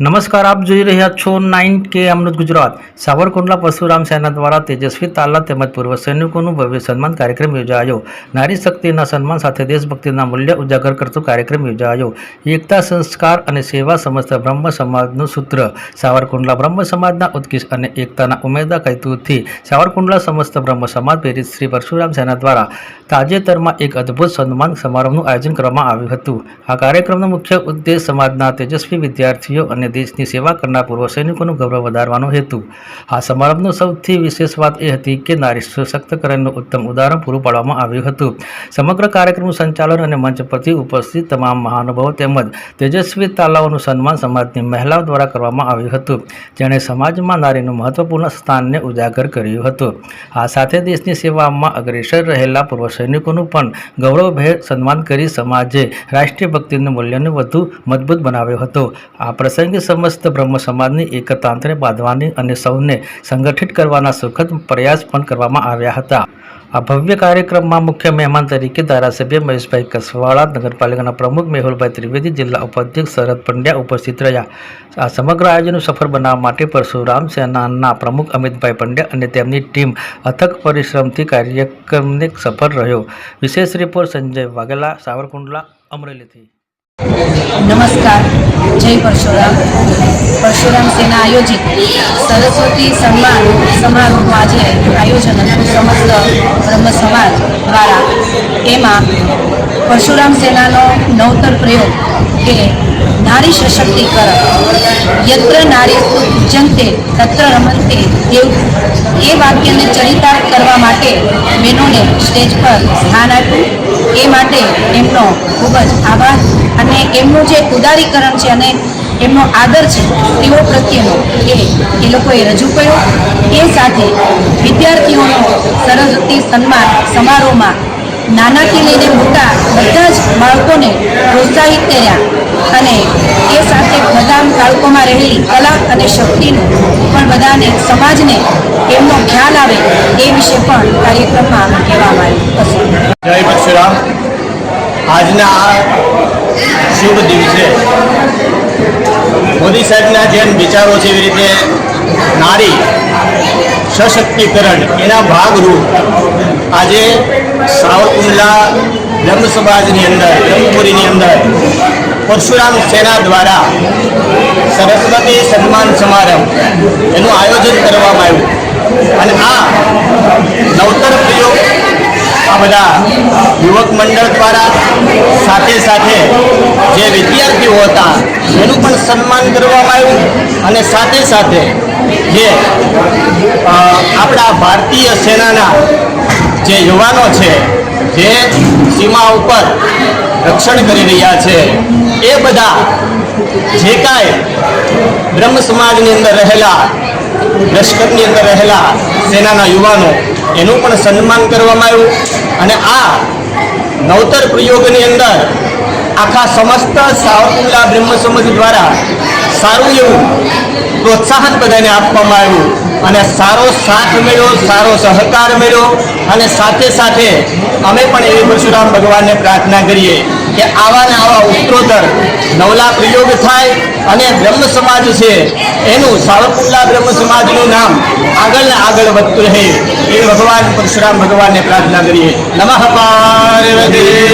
નમસ્કાર, આપ જોઈ રહ્યા છો નાઇન કે અમૃત ગુજરાત. સાવરકુંડલા પરશુરામ સેના દ્વારા તેજસ્વી તાલા તેમજ પૂર્વ સૈનિકોનું ભવ્ય સન્માન કાર્યક્રમ યોજાયો. નારી શક્તિના સન્માન સાથે દેશભક્તિના મૂલ્ય ઉજાગર કરતો કાર્યક્રમ યોજાયો. એકતા સંસ્કાર અને સેવા સમસ્ત બ્રહ્મ સમાજનું સૂત્ર. સાવરકુંડલા બ્રહ્મ સમાજના ઉત્કૃષ્ટ અને એકતાના ઉમેદા કૈતુથી સાવરકુંડલા સમસ્ત બ્રહ્મ સમાજ પ્રેરિત શ્રી પરશુરામ સેના દ્વારા તાજેતરમાં એક અદ્ભુત સન્માન સમારોહનું આયોજન કરવામાં આવ્યું હતું. આ કાર્યક્રમનો મુખ્ય ઉદ્દેશ સમાજના તેજસ્વી વિદ્યાર્થીઓ અને દેશની સેવા કરનાર પૂર્વ સૈનિકોનું ગૌરવ વધારવાનો હેતુ. આ સમારંભનો સૌથી વિશેષ વાત એ હતી કે નારી સશક્તિકરણનું ઉત્તમ ઉદાહરણ પૂરું પાડવામાં આવ્યું હતું. સમગ્ર કાર્યક્રમનું સંચાલન અને મંચ પરથી ઉપસ્થિત તમામ મહાનુભાવો તેમજ તેજસ્વી તાલાઓનું સન્માન સમાજની મહિલાઓ દ્વારા કરવામાં આવ્યું હતું. જેણે સમાજમાં નારીનું મહત્વપૂર્ણ સ્થાનને ઉજાગર કર્યું હતું. આ સાથે દેશની સેવામાં અગ્રેસર રહેલા પૂર્વ સૈનિકોનું પણ ગૌરવભેર સન્માન કરી સમાજે રાષ્ટ્રીય ભક્તિનું મૂલ્યને વધુ મજબૂત બનાવ્યો હતો. આ પ્રસંગે સમસ્ત બ્રહ્મ સમાજની એકતાંતને બાંધવાની અને સૌને સંગઠિત કરવાના સુખદ પ્રયાસ પણ કરવામાં આવ્યા હતા. આ ભવ્ય કાર્યક્રમમાં મુખ્ય મહેમાન તરીકે ધારાસભ્ય મહેશભાઈ કસવાળા, નગરપાલિકાના પ્રમુખ મેહુલભાઈ ત્રિવેદી, જિલ્લા ઉપાધ્યક્ષ શરદ પંડ્યા ઉપસ્થિત રહ્યા. આ સમગ્ર આયોજન સફળ બનાવવા માટે પરશુરામ સેનાના પ્રમુખ અમિતભાઈ પંડ્યા અને તેમની ટીમ અથક પરિશ્રમથી કાર્યક્રમને સફળ રહ્યો. વિશેષ રિપોર્ટ સંજય વાઘેલા, સાવરકુંડલા, અમરેલીથી. નમસ્કાર. જય પરશુરામ. પરશુરામ સેના આયોજિત સરસ્વતી સન્માન સમારોહનું આજે આયોજન હતું. સમસ્ત બ્રહ્મ સમાજ દ્વારા. એમાં પરશુરામ સેનાનો નવતર પ્રયોગ કે નારી સશક્તિકરણ, યત્ર નારી પૂજ્યંતે તત્ર રમંતે દેવ એ વાક્યને ચરિતાર્થ કરવા માટે બહેનોને સ્ટેજ પર સ્થાન આપ્યું. એ માટે એમનો ખૂબ જ આભાર અને એમનું જે ઉદારીકરણ છે અને એમનો આદર છે, તેઓ પ્રત્યેનો એ એ લોકોએ રજૂ કર્યો. એ સાથે વિદ્યાર્થીઓનો સરસ્વતી સન્માન સમારોહમાં નાનાથી લઈને મોટા બધા જ બાળકોને પ્રોત્સાહિત કર્યા અને બાળકોમાં રહેલી કલા અને શક્તિનું પણ બધાને, સમાજને એમનો ખ્યાલ આવે એ વિશે પણ કાર્યક્રમમાં કહેવામાં આવ્યું જય પરશુરામ આજના આ શુભ દિવસે મોદી સાહેબના જેમ વિચારો છે એવી રીતે નારી સશક્તિકરણ એના ભાગરૂપ આજે સાવરકુંડલા બ્રહ્મ સમાજની અંદર, બ્રહ્મપુરીની અંદર પરશુરામ સેના દ્વારા સરસ્વતી સન્માન સમારંભ એનું આયોજન કરવામાં આવ્યું. અને આ નવતર પ્રયોગ આ બધા યુવક મંડળ દ્વારા સાથે સાથે જે વિદ્યાર્થીઓ હતા, એનું પણ સન્માન કરવામાં આવ્યું. અને સાથે સાથે જે આપણા ભારતીય સેનાના જે યુવાનો છે, જે સીમા ઉપર રક્ષણ કરી રહ્યા છે, એ બધા જે કાંઈ બ્રહ્મ સમાજની અંદર રહેલા, લશ્કરની અંદર રહેલા સેનાના યુવાનો, એનું પણ સન્માન કરવામાં આવ્યું અને આ નવતર પ્રયોગની અંદર આખા સમસ્ત સાવરકુંડલા બ્રહ્મ સમાજ દ્વારા સારું એવું પ્રોત્સાહન બધાને આપવામાં આવ્યું અને સારો સાથ મળ્યો, સારો સહકાર મળ્યો અને સાથે સાથે અમે પણ એવી પરશુરામ ભગવાનને પ્રાર્થના કરીએ. કે આવા ને આવા ઉત્તરોત્તર નવલા પ્રયોગ થાય અને બ્રહ્મ સમાજ છે, એનું સાવરકુંડલા બ્રહ્મ સમાજનું નામ આગળ ને આગળ વધતું રહે. એ ભગવાન પરશુરામ ભગવાનને પ્રાર્થના કરીએ. નમઃ પાર્વતી